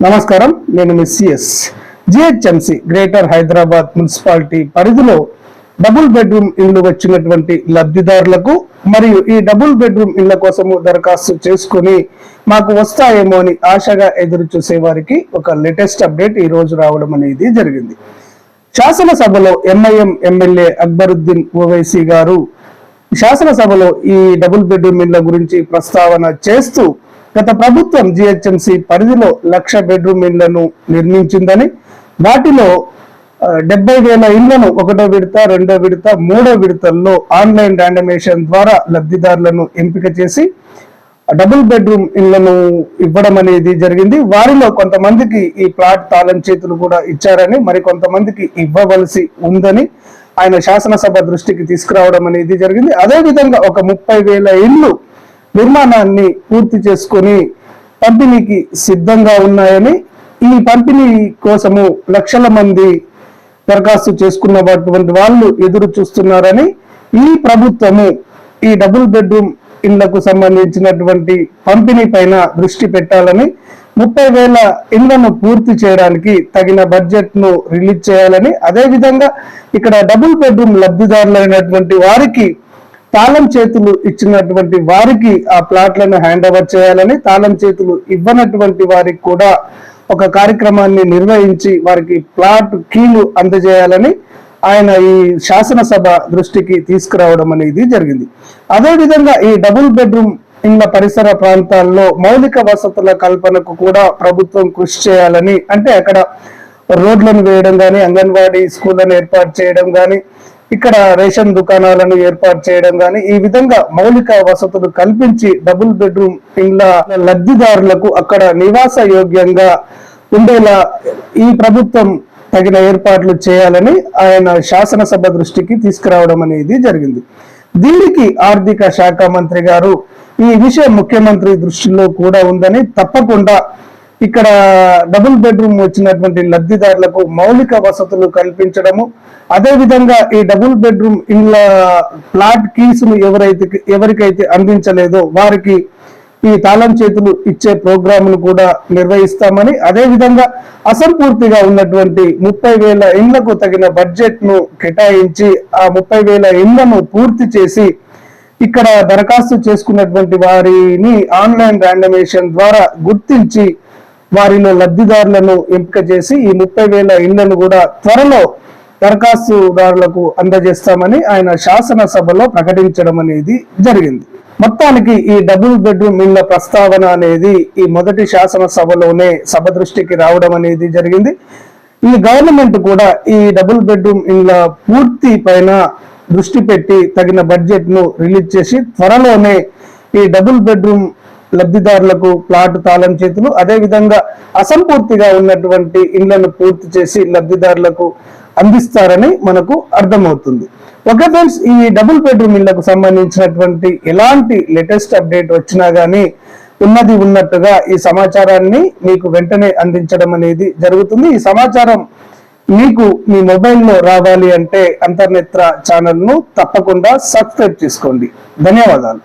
నమస్కారం నేను మిస్సిఎస్ జిహెచ్ఎంసి గ్రేటర్ హైదరాబాద్ మున్సిపాలిటీ పరిధిలో డబుల్ బెడ్రూమ్ ఇల్లు వచ్చినటువంటి లబ్ధిదారులకు మరియు ఈ డబుల్ బెడ్రూమ్ ఇళ్ళ కోసము దరఖాస్తు చేసుకుని మాకు వస్తాయేమో అని ఆశగా ఎదురు చూసే వారికి ఒక లేటెస్ట్ అప్డేట్ ఈ రోజు రావడం అనేది జరిగింది. శాసనసభలో ఎంఐఎం ఎమ్మెల్యే అక్బరుద్దీన్ ఓవైసీ గారు శాసనసభలో ఈ డబుల్ బెడ్రూమ్ ఇళ్ళ గురించి ప్రస్తావన చేస్తూ గత ప్రభుత్వం జిహెచ్ఎంసి పరిధిలో లక్ష బెడ్రూమ్ ఇళ్ళను నిర్మించిందని వాటిలో డెబ్బై వేల ఇళ్ళను ఒకటో విడత రెండో విడత మూడో విడతల్లో ఆన్లైన్ ర్యాండమేషన్ ద్వారా లబ్ధిదారులను ఎంపిక చేసి డబుల్ బెడ్రూమ్ ఇళ్ళను ఇవ్వడం అనేది జరిగింది. వారిలో కొంతమందికి ఈ ప్లాట్ తాళం చేతులు కూడా ఇచ్చారని మరి కొంతమందికి ఇవ్వవలసి ఉందని ఆయన శాసనసభ దృష్టికి తీసుకురావడం అనేది జరిగింది. అదే విధంగా ఒక ముప్పై వేల ఇళ్ళు నిర్మాణాన్ని పూర్తి చేసుకొని పంపిణీకి సిద్ధంగా ఉన్నాయని ఈ పంపిణీ కోసము లక్షల మంది దరఖాస్తు చేసుకున్నటువంటి వాళ్ళు ఎదురు చూస్తున్నారని ఈ ప్రభుత్వము ఈ డబుల్ బెడ్రూమ్ ఇళ్ళకు సంబంధించినటువంటి పంపిణీ పైన దృష్టి పెట్టాలని ముప్పై వేల ఇళ్ళను పూర్తి చేయడానికి తగిన బడ్జెట్ను రిలీజ్ చేయాలని అదేవిధంగా ఇక్కడ డబుల్ బెడ్రూమ్ లబ్ధిదారులైనటువంటి వారికి తాళం చేతులు ఇచ్చినటువంటి వారికి ఆ ప్లాట్లను హ్యాండ్ ఓవర్ చేయాలని తాళం చేతులు ఇవ్వనటువంటి వారికి కూడా ఒక కార్యక్రమాన్ని నిర్వహించి వారికి ప్లాట్ కీలు అందజేయాలని ఆయన ఈ శాసనసభ దృష్టికి తీసుకురావడం అనేది జరిగింది. అదే విధంగా ఈ డబుల్ బెడ్రూమ్ ఇళ్ళ పరిసర ప్రాంతాల్లో మౌలిక వసతుల కల్పనకు కూడా ప్రభుత్వం కృషి చేయాలని అంటే అక్కడ రోడ్లను వేయడం కానీ అంగన్వాడీ స్కూళ్ళను ఏర్పాటు చేయడం కానీ ఇక్కడ రేషన్ దుకాణాలను ఏర్పాటు చేయడం కానీ ఈ విధంగా మౌలిక వసతులు కల్పించి డబుల్ బెడ్రూమ్ ఇండ్ల లబ్ధిదారులకు అక్కడ నివాస యోగ్యంగా ఉండేలా ఈ ప్రభుత్వం తగిన ఏర్పాట్లు చేయాలని ఆయన శాసనసభ దృష్టికి తీసుకురావడం అనేది జరిగింది. దీనికి ఆర్థిక శాఖ మంత్రి గారు ఈ విషయం ముఖ్యమంత్రి దృష్టిలో కూడా ఉందని తప్పకుండా ఇక్కడ డబుల్ బెడ్రూమ్ వచ్చినటువంటి లబ్ధిదారులకు మౌలిక వసతులు కల్పించడము. అదేవిధంగా ఈ డబుల్ బెడ్రూమ్ ఇళ్ళ ప్లాట్ను ఎవరైతే ఎవరికైతే అందించలేదో వారికి ఈ తాళం చేతులు ఇచ్చే ప్రోగ్రాములు కూడా నిర్వహిస్తామని అదేవిధంగా అసంపూర్తిగా ఉన్నటువంటి ముప్పై వేల ఇళ్ళకు తగిన బడ్జెట్ను కేటాయించి ఆ ముప్పై వేల ఇళ్ళను పూర్తి చేసి ఇక్కడ దరఖాస్తు చేసుకున్నటువంటి వారిని ఆన్లైన్ ర్యాండమేషన్ ద్వారా గుర్తించి వారిలో లబ్ధిదారులను ఎంపిక చేసి ఈ ముప్పై వేల ఇళ్ళను కూడా త్వరలో దరఖాస్తుదారులకు అందజేస్తామని ఆయన శాసనసభలో ప్రకటించడం అనేది జరిగింది. మొత్తానికి ఈ డబుల్ బెడ్రూమ్ ఇళ్ళ ప్రస్తావన అనేది ఈ మొదటి శాసనసభలోనే సభ దృష్టికి రావడం అనేది జరిగింది. ఈ గవర్నమెంట్ కూడా ఈ డబుల్ బెడ్రూమ్ ఇళ్ళ పూర్తి పైన దృష్టి పెట్టి తగిన బడ్జెట్ను రిలీజ్ చేసి త్వరలోనే ఈ డబుల్ బెడ్రూమ్ లబ్ధిదారులకు ప్లాట్ తాళం చేతులు అదే విధంగా అసంపూర్తిగా ఉన్నటువంటి ఇండ్లను పూర్తి చేసి లబ్ధిదారులకు అందిస్తారని మనకు అర్థమవుతుంది. ఓకే ఫ్రెండ్స్ ఈ డబుల్ బెడ్రూమ్ ఇళ్ళకు సంబంధించినటువంటి ఎలాంటి లేటెస్ట్ అప్డేట్ వచ్చినా గానీ ఉన్నది ఉన్నట్టుగా ఈ సమాచారాన్ని మీకు వెంటనే అందించడం అనేది జరుగుతుంది. ఈ సమాచారం మీకు మీ మొబైల్లో రావాలి అంటే అంతర్నేత్ర ఛానల్ను తప్పకుండా సబ్స్క్రైబ్ చేసుకోండి. ధన్యవాదాలు.